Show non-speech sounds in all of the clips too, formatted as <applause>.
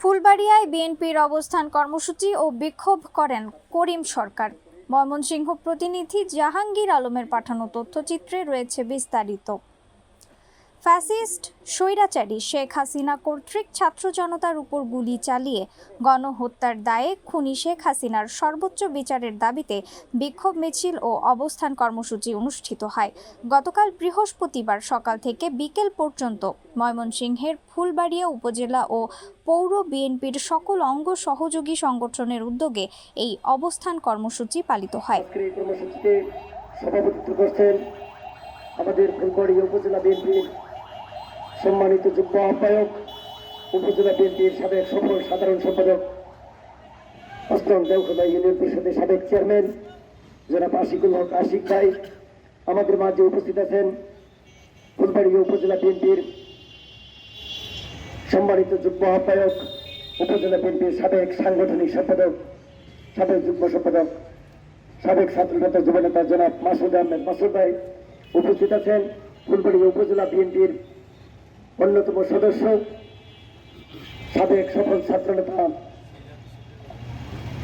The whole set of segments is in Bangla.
ফুলবাড়িয়ায় বিএনপির অবস্থান কর্মসূচি ও বিক্ষোভ করেন করিম সরকার। ময়মনসিংহ প্রতিনিধি জাহাঙ্গীর আলমের পাঠানো তথ্যচিত্রে রয়েছে বিস্তারিত। ফ্যাসিস্ট স্বৈরাচারী শেখ হাসিনা কর্তৃক ছাত্র জনতার উপর গুলি চালিয়ে গণহত্যার দায়ে খুনি শেখ হাসিনার সর্বোচ্চ বিচারের দাবিতে বিক্ষোভ মিছিল ও অবস্থান কর্মসূচি অনুষ্ঠিত হয়। গতকাল বৃহস্পতিবার সকাল থেকে বিকেল পর্যন্ত ময়মনসিংহের ফুলবাড়িয়া উপজেলা ও পৌর বিএনপির সকল অঙ্গ সহযোগী সংগঠনের উদ্যোগে এই অবস্থান কর্মসূচি পালিত হয়। আমাদের ফুলবাড়ি উপজেলা বিএনপির সম্মানিত যুগ্ম আহ্বায়ক, উপজেলা বিএনপির সাবেক সফল সাধারণ সম্পাদক অষ্টম দেওখোলা ইউনিয়ন পরিষদের সাবেক চেয়ারম্যান, জনাব আশিকুল হক আশিক ভাই। আমাদের মাঝে উপস্থিত আছেন ফুলবাড়ি উপজেলা বিএনপির সম্মানিত যুগ্ম আহ্বায়ক, উপজেলা বিএনপির সাবেক সাংগঠনিক সম্পাদক, সাবেক যুগ্ম সম্পাদক, সাবেক ছাত্র নেতা যুব নেতা জনাব মাসুদ আহমেদ মাসুদ ভাই উপস্থিত আছেন। ফুলবাড়ি উপজেলা বিএনপির অন্যতম সদস্য, সাবেক সফল ছাত্র নেতা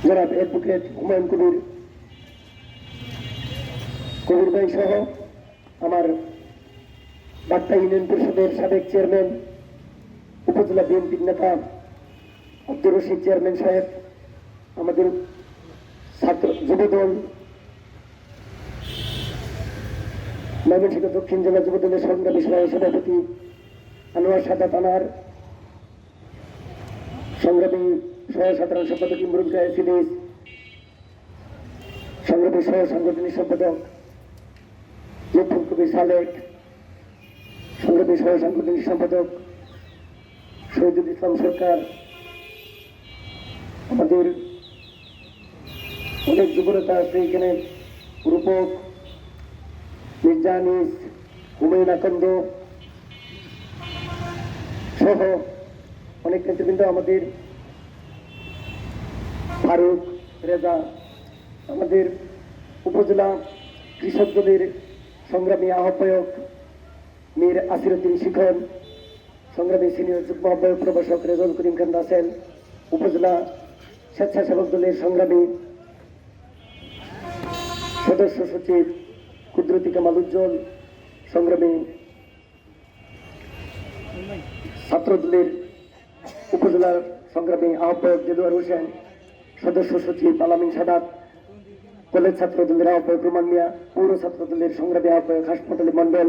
জনাব অ্যাডভোকেট হুমায়ুন কবির। কবির ভাই সহ আমার বার্তা ইউনিয়ন পরিষদের সাবেক চেয়ারম্যান, উপজেলা বিএনপির নেতা, আব্দুর রশিদ চেয়ারম্যান সাহেব, আমাদের ছাত্র যুবদল, ময়মনসিংহ দক্ষিণ জেলা যুবদলের সংগ্রামী সভাপতি আনোয়ার সাদা থানার সংগ্রামী সহ সাধারণ সম্পাদক ইমরুল সিরিজ সংগ্রামী সহ সাংগঠনিক সম্পাদক লুৎফুল কবির সালেক, সংগ্রামী সহ সাংগঠনিক সম্পাদক শহীদুল ইসলাম সরকার, আমাদের অনেক যুবনেতা আছে এখানে, রূপক, মির্জা আনিস, হুমায়ুন আকন্দ সহ <laughs> অনেক নেতৃবৃন্দ আমাদের ফারুক, রেজা, আমাদের উপজেলা কৃষক দলের সংগ্রামী আহ্বায়ক মীর আসিরুদ্দিন শিখন সংগ্রামী সিনিয়র যুগ্ম আহ্বায়ক প্রভাষক রেজল করিম খান রাসেল, উপজেলা স্বেচ্ছাসেবক দলের সংগ্রামী সদস্য সচিব কুদরতি কামাল উজ্জ্বল, সংগ্রামী ছাত্রদলের উপজেলার সংগ্রামী আহ্বায়ক দেলোয়ার হোসেন, সদস্য সচিব আলামিন সাদাত, কলেজ ছাত্র দলের আহ্বায়ক রুমান মিয়া, পৌর ছাত্র দলের সংগ্রামী আহ্বায়ক হাসপাতালি মন্ডল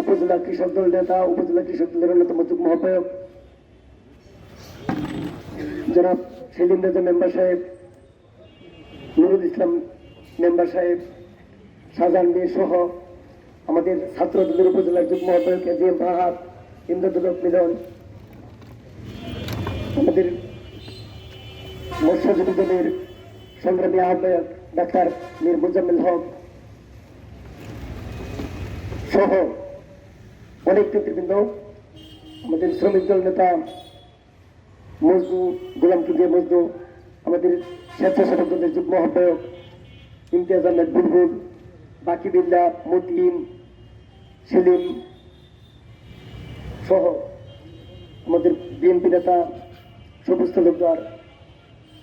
উপজেলা কৃষক দল নেতা, উপজেলা কৃষক দলের অন্যতম যুগ্ম আহ্বায়ক জনাব সেলিম রেজা মেম্বার সাহেব, নুরুল ইসলাম মেম্বার সাহেব শাহজাহান মির সহ আমাদের ছাত্র দলের উপজেলার যুগ্ম আহ্বায়ক এ জি এম ইন্দ্রদুলক মিলন আমাদের মৎস্যজীবী দলের সংগ্রামী আহ্বায়ক ডাক্তার মীর মুজাম্মিল হক সহ অনেক নেতৃবৃন্দ, আমাদের শ্রমিক দল নেতা মজদু, গোলাম কিদিয়া মজদু, আমাদের স্বেচ্ছাসেবক দলের যুগ্ম আহ্বায়ক ইমতিয়াজ আহমেদ বুলবুল, বাকি বিল্লা মতিন, সেলিম সহ আমাদের বিএনপি নেতা সবুজ তালুকদার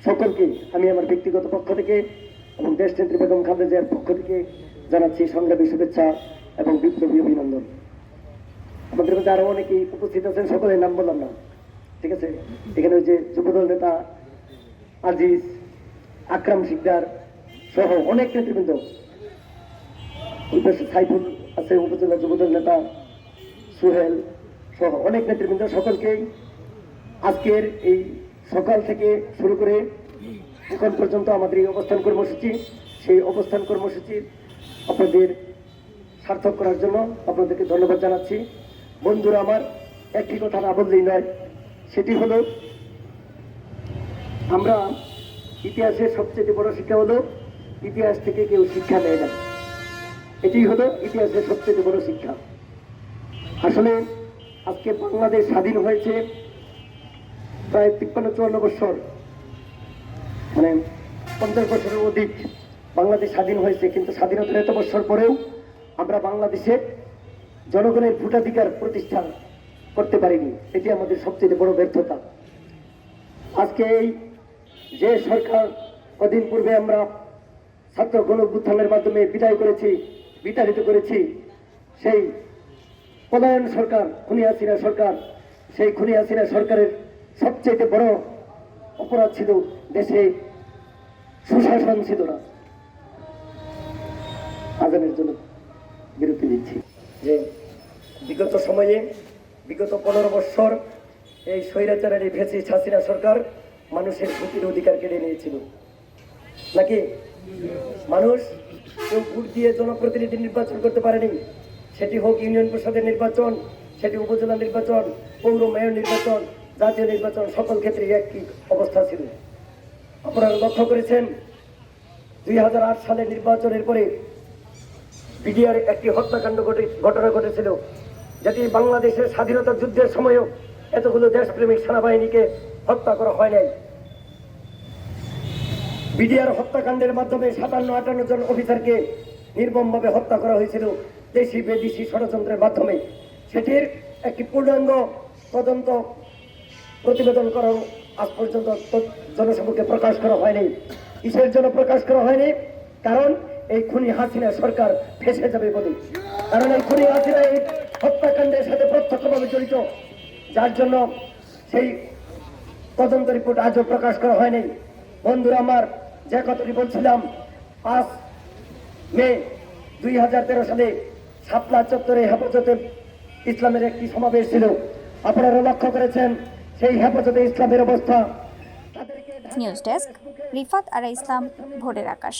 সকলকে আমি আমার ব্যক্তিগত পক্ষ থেকে এবং দেশ নেত্রী বেগম খালেদা জিয়ার পক্ষ থেকে জানাচ্ছি সংগ্রামী শুভেচ্ছা এবং বিপ্লবী অভিনন্দন। আমাদের মধ্যে আরও অনেকেই উপস্থিত আছেন, সকলের নাম বললাম না। ঠিক আছে? এখানে ওই যে যুবদল নেতা আজিজ, আকরাম শিকদার সহ অনেক নেতৃবৃন্দ। সাইফুল আছে, উপজেলা যুবদল নেতা সুহেল সহ অনেক নেতৃবৃন্দ সকলকেই আজকের এই সকাল থেকে শুরু করে এখন পর্যন্ত আমাদের এই অবস্থান কর্মসূচি, সেই অবস্থান কর্মসূচির আপনাদের সার্থক করার জন্য আপনাদেরকে ধন্যবাদ জানাচ্ছি। বন্ধুরা আমার, একটি কথা না বললেই নয়, সেটি হলো, আমরা ইতিহাসের সবচেয়ে বড় শিক্ষা হলো, ইতিহাস থেকে কেউ শিক্ষা নেয় না। এটি হলো ইতিহাসের সবচেয়ে বড় শিক্ষা। আসলে আজকে বাংলাদেশ স্বাধীন হয়েছে প্রায় তিপ্পান্ন চুয়ান্ন বছর মানে পঞ্চাশ বছরের অধিক বাংলাদেশ স্বাধীন হয়েছে, কিন্তু স্বাধীনতার এত বছর পরেও আমরা বাংলাদেশে জনগণের ভোটাধিকার প্রতিষ্ঠা করতে পারিনি। এটি আমাদের সবচেয়ে বড় ব্যর্থতা। আজকে এই যে সরকার কদিন পূর্বে আমরা ছাত্র গণ মাধ্যমে বিদায় করেছি, বিতাড়িত করেছি, সেই পলায়ন সরকার, খুনি হাসিনা সরকার, সেই খুনি হাসিনা সরকারের সবচেয়ে বড় অপরাধ ছিল দেশে সুশাসন ছিল না। আজানের জন্য বিরতি নিচ্ছি। যে বিগত সময়ে, বিগত পনেরো বৎসর এই স্বৈরাচারের এই ভেসি হাসিনা সরকার মানুষের ভোটের অধিকার কেড়ে নিয়েছিল। নাকি? মানুষ কেউ ভোট দিয়ে জনপ্রতিনিধি নির্বাচন করতে পারেনি। সেটি হোক ইউনিয়ন পরিষদের নির্বাচন, সেটি উপজেলা নির্বাচন, পৌর মেয়র নির্বাচন, জাতীয় নির্বাচন, সকল ক্ষেত্রে একই অবস্থা ছিল। আপনারা লক্ষ্য করেছেন, দুই সালে নির্বাচনের পরে বিডিআর একটি হত্যাকাণ্ড ঘটে, ঘটনা ঘটেছিল, যেটি বাংলাদেশের স্বাধীনতা যুদ্ধের সময়ও এতগুলো দেশপ্রেমিক সেনাবাহিনীকে হত্যা করা হয় নাই। বিডিআর হত্যাকাণ্ডের মাধ্যমে সাতান্ন আটান্ন জন অফিসারকে নির্মমভাবে হত্যা করা হয়েছিল। দেশি বিদেশি ষড়যন্ত্রের মাধ্যমে সেটির একটি পূর্ণাঙ্গ তদন্ত প্রতিবেদন করার আজ পর্যন্ত জনসমক্ষে প্রকাশ করা হয়নি। কিসের জন্য প্রকাশ করা হয়নি, কারণ এই খুনি হাসিনা সরকার ফেসে যাবে বলে। কারণ এই খুনি হাসিনা এই হত্যাকাণ্ডের সাথে প্রত্যক্ষভাবে জড়িত, যার জন্য সেই তদন্ত রিপোর্ট আজও প্রকাশ করা হয়নি। বন্ধুরা আমার, যে কথাটি বলছিলাম, পাঁচ মে দুই হাজার তেরো সালে শাপলা চত্বরে হেফাজতে ইসলামের একটি সমাবেশ ছিল। আপনারা লক্ষ্য করেছেন সেই হেফাজতে ইসলামের অবস্থা। নিউজ ডেস্ক রিফাত আর ইসলাম ভোরের আকাশ।